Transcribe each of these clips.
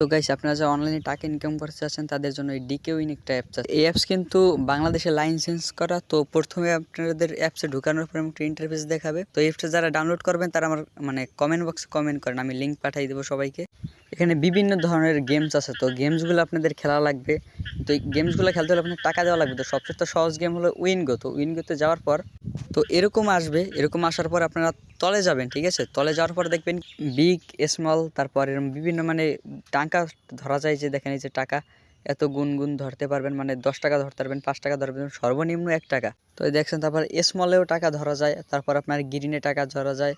তো গাইস আপনারা যারা অনলাইনে টাকা ইনকাম করতে চাচ্ছেন, তাদের জন্য এই ডিকে উইন একটা অ্যাপস আছে। এই অ্যাপস কিন্তু বাংলাদেশে লাইসেন্স করা, তো প্রথমে আপনাদের অ্যাপসে ঢুকানোর পর একটা ইন্টারফেস দেখাবে। তো অ্যাপসটা যারা ডাউনলোড করবেন, তারা আমার মানে কমেন্ট বক্সে কমেন্ট করেন, আমি লিঙ্ক পাঠিয়ে দেবো সবাইকে। এখানে বিভিন্ন ধরনের গেমস আছে, তো গেমসগুলো আপনাদের খেলা লাগবে। তো এই গেমসগুলো খেলতে হলে আপনার টাকা দেওয়া লাগবে। তো সবচেয়ে সহজ গেম হলো উইনগো তো উইনগোতে যাওয়ার পর, তো এরকম আসবে, এরকম আসার পর আপনারা তলে যাবেন, ঠিক আছে? তলে যাওয়ার পর দেখবেন বিগ স্মল তারপর এরকম বিভিন্ন মানে টাকা ধরা যায় যে দেখেন এই যে টাকা এত গুণ গুণ ধরতে পারবেন মানে দশ টাকা ধরতে পারবেন, পাঁচ টাকা ধরবেন সর্বনিম্ন এক টাকা। তো দেখছেন, তারপর স্মলেও টাকা ধরা যায়, তারপর আপনার গ্রিনে টাকা ধরা যায়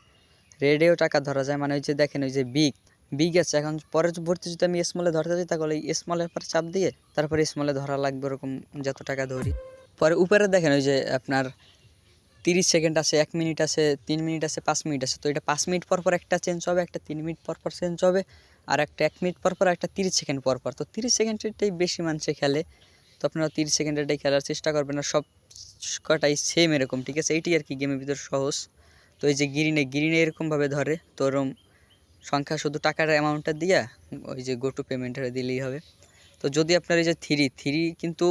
রেডেও টাকা ধরা যায় মানে ওই যে দেখেন ওই যে বিগ বিগ আছে। এখন পরের ভর্তি যদি আমি স্মলে ধরতে যাই, তাহলে স্মলের পর চাপ দিয়ে তারপরে স্মলে ধরা লাগবে, ওরকম যত টাকা ধরি। পরে উপরে দেখেন ওই যে আপনার তিরিশ সেকেন্ড আছে, এক মিনিট আছে, তিন মিনিট আছে, পাঁচ মিনিট আছে। তো এটা পাঁচ মিনিট পর পর একটা চেঞ্জ হবে, একটা তিন মিনিট পর পর চেঞ্জ হবে, আর একটা এক মিনিট পর পর একটা তিরিশ সেকেন্ড পর পর। তো তিরিশ সেকেন্ডেরটাই বেশি মানুষে খেলে, তো আপনারা তিরিশ সেকেন্ডেরটাই খেলার চেষ্টা করবেন আর সব কটাই সেম এরকম, ঠিক আছে? এইটাই আর কি গেমের ভিতরে সহজ। তো এই যে গ্রিনে গ্রিনে এরকমভাবে ধরে, তো ওরম সংখ্যা শুধু টাকার অ্যামাউন্টটা দিয়া, ওই যে গো টু পেমেন্টটা দিলেই হবে। তো যদি আপনার এই যে থ্রি থ্রি কিন্তু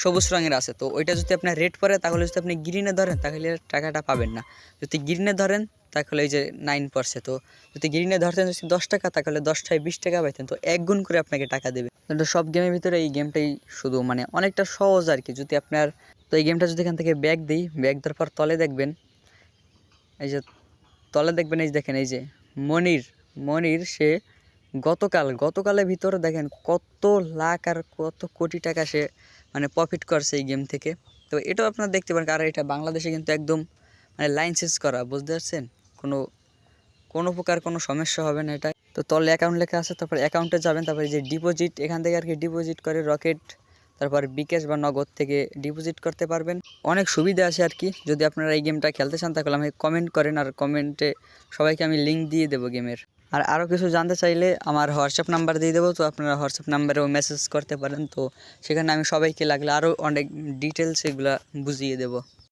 সবুজ রঙের আছে। তো ওইটা যদি আপনার রেড পরে, তাহলে যদি আপনি গ্রিনে ধরেন, তাহলে টাকাটা পাবেন না। যদি গ্রিনে ধরেন, তাহলে এই যে নাইন পড়ছে। তো যদি গ্রিনে ধরতেন, যদি দশ টাকা, তাহলে দশটায় বিশ টাকা পাইতেন। তো এক গুণ করে আপনাকে টাকা দেবে। কিন্তু সব গেমের ভিতরে এই গেমটাই শুধু মানে অনেকটা সহজ আর কি। যদি আপনার, তো এই গেমটা যদি এখান থেকে ব্যাগ দিই ব্যাগ দেওয়ার পর তলে দেখবেন, এই যে তলে দেখবেন, এই যে দেখেন, এই যে মনির মনির সে গতকাল, গতকালের ভিতরে দেখেন কত লাখ আর কত কোটি টাকা সে মানে প্রফিট করছে এই গেম থেকে। তো এটাও আপনারা দেখতে পারেন, কারণ এটা বাংলাদেশে কিন্তু একদম মানে লাইসেন্স করা, বুঝতে পারছেন? কোনো কোনো প্রকার কোনো সমস্যা হবে না এটা। তো তলে অ্যাকাউন্ট লেখা আছে, তারপর অ্যাকাউন্টে যাবেন, তারপরে যে ডিপোজিট এখান থেকে আর কি ডিপোজিট করে রকেট তারপর বিকাশ বা নগদ থেকে ডিপোজিট করতে পারবেন। অনেক সুবিধা আছে আর কি, যদি আপনারা এই গেমটা খেলতে চান, তাহলে আমাকে কমেন্ট করেন, আর কমেন্টে সবাইকে আমি লিঙ্ক দিয়ে দেবো গেমের আর আরও কিছু জানতে চাইলে আমার হোয়াটসঅ্যাপ নাম্বার দিয়ে দেবো, তো আপনারা হোয়াটসঅ্যাপ নাম্বারেও মেসেজ করতে পারেন। তো সেখানে আমি সবাইকে লাগলে আরও অনেক ডিটেলস এগুলো বুঝিয়ে দেবো।